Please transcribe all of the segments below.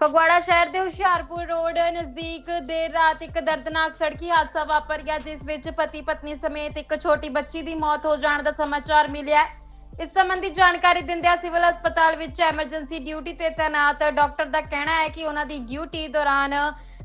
ਫਗਵਾੜਾ ਸ਼ਹਿਰ ਦੇ ਹੁਸ਼ਿਆਰਪੁਰ ਰੋਡ ਨਜ਼ਦੀਕ ਦੇਰ ਰਾਤ ਇੱਕ ਦਰਦਨਾਕ ਸੜਕੀ ਹਾਦਸਾ ਵਾਪਰ ਗਿਆ, ਜਿਸ ਵਿੱਚ ਪਤੀ ਪਤਨੀ ਸਮੇਤ ਇੱਕ ਛੋਟੀ ਬੱਚੀ ਦੀ ਮੌਤ ਹੋ ਜਾਣ ਦਾ ਸਮਾਚਾਰ ਮਿਲਿਆ ਇਸ ਸੰਬੰਧੀ ਜਾਣਕਾਰੀ ਦਿੰਦਿਆਂ ਸਿਵਲ ਹਸਪਤਾਲ ਵਿੱਚ ਐਮਰਜੈਂਸੀ ਡਿਊਟੀ ਤੇ ਤੈਨਾਤ ਡਾਕਟਰ ਦਾ ਕਹਿਣਾ ਹੈ ਕਿ ਉਹਨਾਂ ਦੀ ਡਿਊਟੀ ਦੌਰਾਨ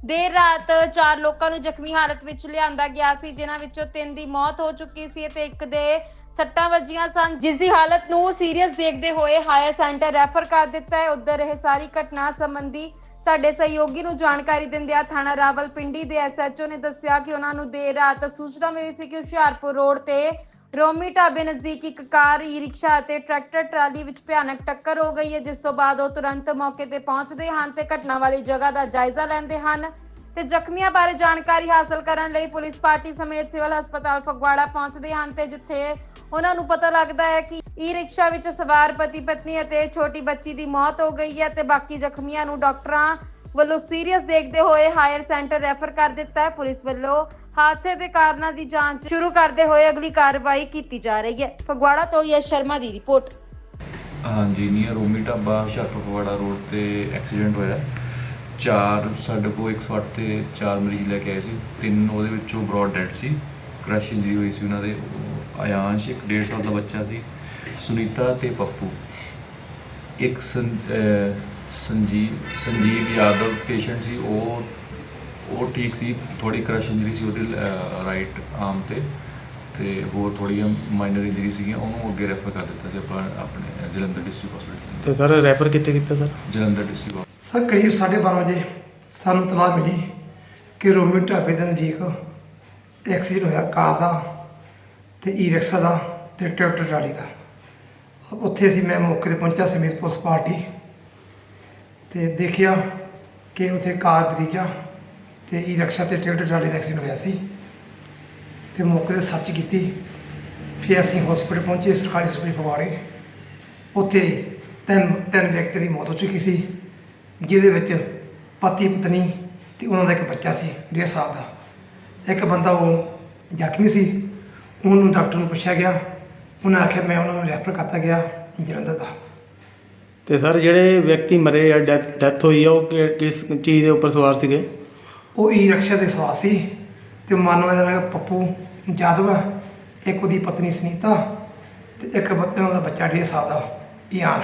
ਦੇਰ ਰਾਤ ਚਾਰ ਲੋਕਾਂ ਨੂੰ ਜ਼ਖਮੀ ਹਾਲਤ ਵਿੱਚ ਲਿਆਂਦਾ ਗਿਆ ਸੀ, ਜਿਨ੍ਹਾਂ ਵਿੱਚੋਂ ਤਿੰਨ ਦੀ ਮੌਤ ਹੋ ਚੁੱਕੀ ਸੀ ਤੇ ਇੱਕ ਦੇ ਸੱਟਾਂ ਵੱਜੀਆਂ ਸਨ, ਜਿਸ ਦੀ ਹਾਲਤ ਨੂੰ ਸੀਰੀਅਸ ਦੇਖਦੇ ਹੋਏ ਹਾਇਰ ਸੈਂਟਰ ਰੈਫਰ ਕਰ ਦਿੱਤਾ ਹੈ। ਉਧਰ ਇਹ ਸਾਰੀ ਘਟਨਾ ਸੰਬੰਧੀ ਸਾਡੇ ਸਹਿਯੋਗੀ ਨੂੰ ਜਾਣਕਾਰੀ ਦਿੰਦਿਆਂ ਥਾਣਾ ਰਾਵਲਪਿੰਡੀ ਦੇ ਐਸਐਚਓ ਨੇ ਦੱਸਿਆ ਕਿ ਉਹਨਾਂ ਨੂੰ ਦੇਰ ਰਾਤ ਸੂਚਨਾ ਮਿਲੀ ਸੀ ਕਿ ਹੁਸ਼ਿਆਰਪੁਰ ਰੋਡ ਤੇ ਰੋਮੀ ਢਾਬੇ ਨਜ਼ਦੀਕ ਇੱਕ ਕਾਰ ਈ ਰਿਕਸ਼ਾ ਅਤੇ ਟਰੈਕਟਰ ਟਰਾਲੀ ਵਿੱਚ ਭਿਆਨਕ ਟੱਕਰ ਹੋ ਗਈ ਹੈ, ਜਿਸ ਤੋਂ ਬਾਅਦ ਉਹ ਤੁਰੰਤ ਮੌਕੇ ਤੇ ਪਹੁੰਚਦੇ ਹਨ ਤੇ ਘਟਨਾ ਵਾਲੀ ਜਗ੍ਹਾ ਦਾ ਜਾਇਜ਼ਾ ਲੈਂਦੇ ਹਨ ਤੇ ਜ਼ਖਮੀਆਂ ਬਾਰੇ ਜਾਣਕਾਰੀ ਹਾਸਲ ਕਰਨ ਲਈ ਪੁਲਿਸ ਪਾਰਟੀ ਸਮੇਤ ਸਿਵਲ ਹਸਪਤਾਲ ਫਗਵਾੜਾ ਪਹੁੰਚਦੇ ਹਨ ਤੇ ਜਿੱਥੇ ਉਹਨਾਂ ਨੂੰ ਪਤਾ ਲੱਗਦਾ ਹੈ ਕਿ ਈ ਰਿਕਸ਼ਾ ਵਿੱਚ ਸਵਾਰ ਪਤੀ ਪਤਨੀ ਅਤੇ ਛੋਟੀ ਬੱਚੀ ਦੀ ਮੌਤ ਹੋ ਗਈ ਹੈ ਤੇ ਬਾਕੀ ਜ਼ਖਮੀਆਂ ਨੂੰ ਡਾਕਟਰਾਂ ਵੱਲੋਂ ਸੀਰੀਅਸ ਦੇਖਦੇ ਹੋਏ ਹਾਇਰ ਸੈਂਟਰ ਰੈਫਰ ਕਰ ਦਿੱਤਾ ਹੈ। ਪੁਲਿਸ ਵੱਲੋਂ ਹਾਦਸੇ ਦੇ ਕਾਰਨਾਂ ਦੀ ਜਾਂਚ ਸ਼ੁਰੂ ਕਰਦੇ ਹੋਏ ਅਗਲੀ ਕਾਰਵਾਈ ਕੀਤੀ ਜਾ ਰਹੀ ਹੈ। ਫਗਵਾੜਾ ਤੋਂ ਯਸ਼ ਸ਼ਰਮਾ ਦੀ ਰਿਪੋਰਟ। ਹਾਂਜੀ ਨੀਅਰ ਰੋਮੀ ਢਾਬਾ ਹੁਸ਼ਿਆਰਪੁਰ ਫਗਵਾੜਾ ਰੋਡ ਤੇ ਐਕਸੀਡੈਂਟ ਹੋਇਆ। ਚਾਰ, ਸਾਡੇ ਕੋਲ 108 ਤੇ ਚਾਰ ਮਰੀਜ਼ ਲੈ ਕੇ ਆਏ ਸੀ। ਤਿੰਨ ਉਹਦੇ ਵਿੱਚੋਂ ਬ੍ਰੌਡ ਡੈਡ ਸੀ। ਕ੍ਰਸ਼ ਇੰਜਰੀ ਹੋਈ ਸੀ ਉਹਨਾਂ ਦੇ। ਆਯਾਂਸ਼ ਇੱਕ 1.5 ਸਾਲ ਦਾ ਬੱਚਾ ਸੀ, ਸੁਨੀਤਾ ਤੇ ਪੱਪੂ। ਇੱਕ ਸੰਜੀਵ ਸੰਜੀਵ ਯਾਦਵ ਪੇਸ਼ੈਂਟ ਸੀ, ਉਹ ਉਹ ਠੀਕ ਸੀ ਥੋੜੀ ਕ੍ਰਸ਼ ਇੰਜਰੀ ਸੀ ਉਹਦੇ ਰਾਈਟ ਆਰਮ ਤੇ। ਤੇ ਹੋਰ ਥੋੜੀਆਂ ਮਾਈਨਰ ਇੰਜਰੀ ਸੀਗੀਆਂ ਉਹਨੂੰ ਅੱਗੇ ਰੈਫਰ ਕਰ ਦਿੱਤਾ ਸੀ ਆਪਾਂ ਆਪਣੇ ਜਲੰਧਰ ਡਿਸਟ੍ਰਿਕਟ ਹਸਪੀਟਲ ਤੇ ਸਰ ਰੈਫਰ ਕਿੱਥੇ ਕੀਤਾ ਸਰ? ਜਲੰਧਰ ਡਿਸਟ੍ਰਿਕਟ ਸਰ ਕਰੀਬ 12:30 ਵਜੇ ਸਾਨੂੰ ਤਲਾਹ ਮਿਲੀ ਕਿ ਰੋਮੀ ਢਾਬੇ ਦੇ ਨਜ਼ਦੀਕ ਐਕਸੀਡੈਂਟ ਹੋਇਆ ਕਾਰ ਦਾ ਤੇ ਈ ਰਿਕਸ਼ਾ ਦਾ ਤੇ ਟਰੈਕਟਰ ਟਰਾਲੀ ਦਾ। ਉੱਥੇ ਅਸੀਂ ਮੈਂ ਮੌਕੇ ਤੇ ਪਹੁੰਚਿਆ ਸਮੇਤ ਪੁਲਿਸ ਪਾਰਟੀ। ਤੇ ਦੇਖਿਆ ਕਿ ਉੱਥੇ ਕਾਰ ਭਤੀਜਾ ਤੇ ਈ ਰਿਕਸ਼ਾ ਤੇ ਟਰੈਕਟਰ ਟਰਾਲੀ ਦਾ ਐਕਸੀਡੈਂਟ ਹੋਇਆ ਸੀ ਤੇ ਮੌਕੇ ਤੇ ਸਰਚ ਕੀਤੀ, ਫਿਰ ਅਸੀਂ ਹਸਪੀਟਲ ਪਹੁੰਚੇ, ਸਰਕਾਰੀ ਹਸਪਤਾਲ ਫਗਵਾੜੇ ਉੱਥੇ ਤਿੰਨ ਤਿੰਨ ਵਿਅਕਤੀ ਦੀ ਮੌਤ ਹੋ ਚੁੱਕੀ ਸੀ, ਜਿਹਦੇ ਵਿੱਚ ਪਤੀ, ਪਤਨੀ ਤੇ ਉਹਨਾਂ ਦਾ ਇੱਕ ਬੱਚਾ ਸੀ, ਡੇਢ ਸਾਲ ਦਾ। ਇੱਕ ਬੰਦਾ ਉਹ ਜ਼ਖਮੀ ਸੀ, ਉਹਨੂੰ ਡਾਕਟਰ ਨੂੰ ਪੁੱਛਿਆ ਗਿਆ, ਉਹਨਾਂ ਆਖਿਆ, ਮੈਂ ਉਹਨਾਂ ਨੂੰ ਰੈਫਰ ਕਰਤਾ ਗਿਆ ਜਲੰਧਰ ਦਾ। ਤੇ ਸਰ, ਜਿਹੜੇ ਵਿਅਕਤੀ ਮਰੇ ਆ ਡੈਥ ਹੋਈ ਆ, ਉਹ ਕਿ- ਕਿਸ ਚੀਜ਼ ਦੇ ਉੱਪਰ ਸਵਾਰ ਸੀਗੇ? ਉਹ ਈ ਰਿਕਸ਼ਾ ਦੇ ਸਵਾਰ ਸੀ ਤੇ ਮਾਨੋ ਦਾ ਨਾਮ ਪੱਪੂ ਜਾਦਵ ਇੱਕ ਉਹਦੀ ਪਤਨੀ ਸੁਨੀਤਾ ਤੇ ਇੱਕ ਬੱਚੇ ਦਾ ਬੱਚਾ ਡੇਢ ਸਾਲ ਦਾ ਇਆਨ।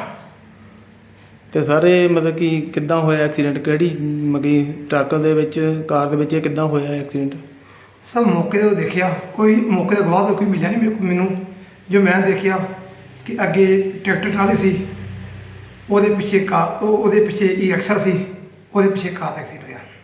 ਤੇ ਸਰ ਮਤਲਬ ਕਿ ਕਿੱਦਾਂ ਹੋਇਆ ਐਕਸੀਡੈਂਟ ਕਿਹੜੀ ਮਗੀ ਟਰੱਕ ਦੇ ਵਿੱਚ ਕਾਰ ਦੇ ਵਿੱਚ ਇਹ ਕਿੱਦਾਂ ਹੋਇਆ ਐਕਸੀਡੈਂਟ ਸਭ ਮੌਕੇ ਤੇ ਉਹ ਦੇਖਿਆ। ਕੋਈ ਮੌਕੇ ਤੇ ਗਵਾਹ ਤਾਂ ਕੋਈ ਮਿਲਿਆ ਨਹੀਂ ਮੇਰੇ ਕੋਲ- ਮੈਨੂੰ। ਜੋ ਮੈਂ ਦੇਖਿਆ ਕਿ ਅੱਗੇ ਟਰੈਕਟਰ ਟਰਾਲੀ ਸੀ ਉਹਦੇ ਪਿੱਛੇ ਕਾਰ ਉਹ ਉਹਦੇ ਪਿੱਛੇ ਈ ਰਿਕਸ਼ਾ ਸੀ ਉਹਦੇ ਪਿੱਛੇ ਕਾਰ ਦਾ ਐਕਸੀਡੈਂਟ ਹੋਇਆ।